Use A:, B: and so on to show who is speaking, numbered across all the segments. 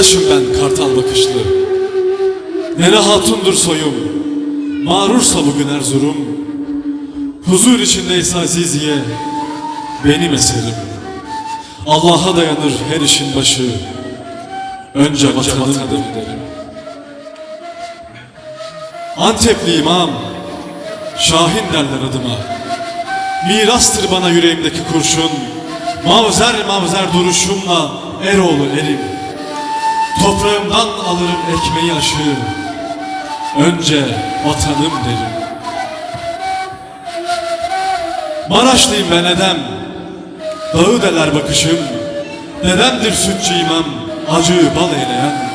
A: Kardeşim ben kartal bakışlı. Nene hatundur soyum. Mağrursa bugün Erzurum. Huzur içindeyse Aziziye Benim eserim. Allah'a dayanır her işin başı. Önce vatanım derim. Antepli imam. Şahin derler adıma. Mirastır bana yüreğimdeki kurşun. Mavzer mavzer duruşumla Eroğlu erim Toprağımdan alırım ekmeği aşı. Önce vatanım derim. Maraşlıyım ben Edem Dağı deler bakışım. Dedemdir sütçü imam Acıyı bal eyleyen.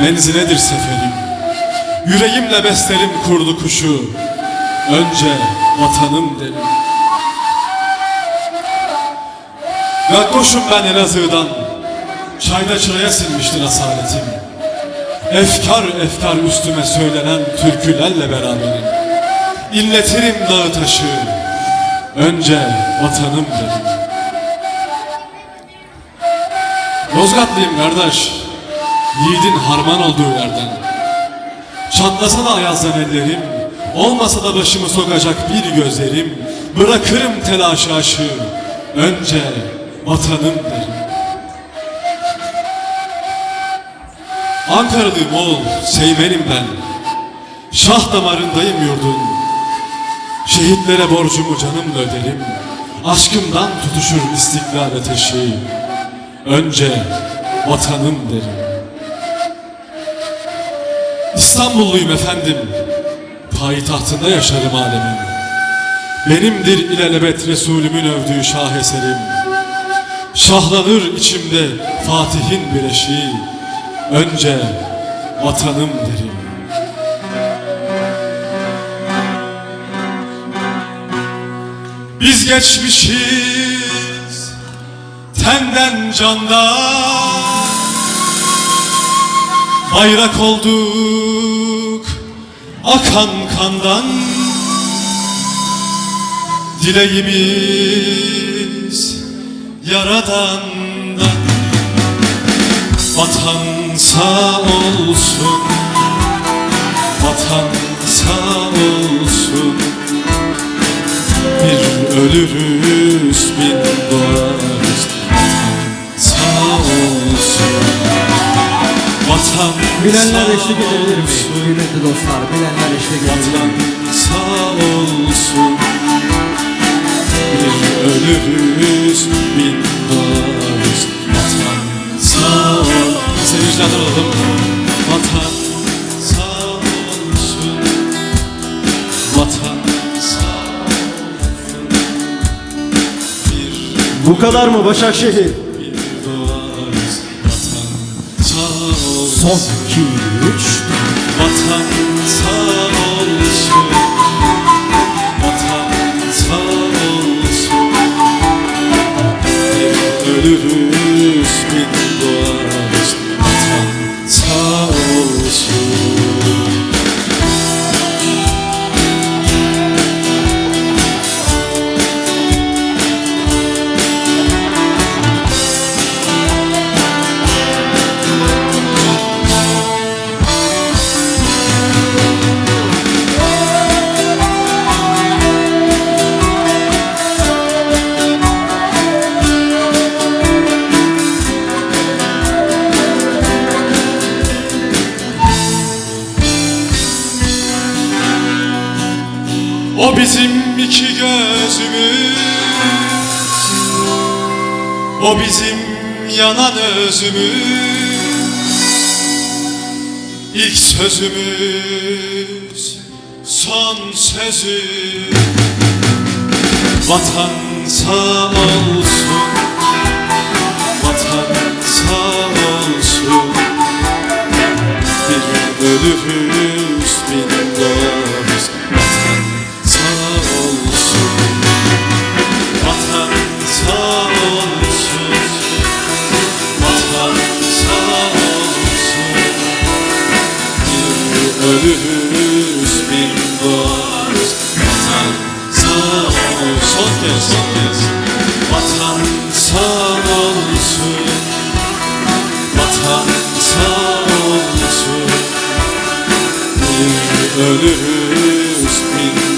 A: Menziledir seferim? Yüreğimle beslerim kurdu kuşu. Önce vatanım derim. Gakkoşum ben Elazığ'dan Çayda çıraya sinmiştir asaletim. Efkar efkar üstüme söylenen türkülerle beraberim. İnletirim dağı taşı. Önce vatanım derim Yozgatlıyım kardeş. Yiğidin harman olduğu yerden. Çatlasa da ayazdan ellerim Olmasa da başımı sokacak bir gözlerim Bırakırım telaşı aşı Önce vatanım derim Ankaralıyım oğul, Seymen'im ben. Şah damarındayım yurdun. Şehitlere borcumu canımla öderim. Aşkımdan tutuşur istiklal ateşi. Önce vatanım derim. İstanbulluyum efendim. Payitahtında yaşarım alemin. Benimdir ilelebet Resulümün övdüğü şaheserim Şahlanır içimde Fatih'in bir eşiği Önce vatanım derim. Biz geçmişiz Tenden candan. Bayrak olduk Akan kandan. Dileğimiz Yaradan'dan. Vatan sağ olsun. Vatan sağ olsun. Bir ölürüz bin doğarız. Vatan sağ olsun. Vatan
B: Bilenler eşlik edebilir mi? Kıymetli dostlar, bilenler eşlik edebilir
A: Vatan
B: mi?
A: sağ olsun. Bir ölürüz
B: Bu kadar mı Başakşehir? Son 2, 3,
A: Vatan O bizim iki gözümüz. O bizim yanan özümüz. İlk sözümüz Son sözü Vatan sağ olsun. Vatan sağ olsun. Bir ölürüz Ölürüz bir doğarız Vatan sağ ol Son kez son kez. Vatan sağ olsun. Vatan sağ olsun. Bir ölürüz bir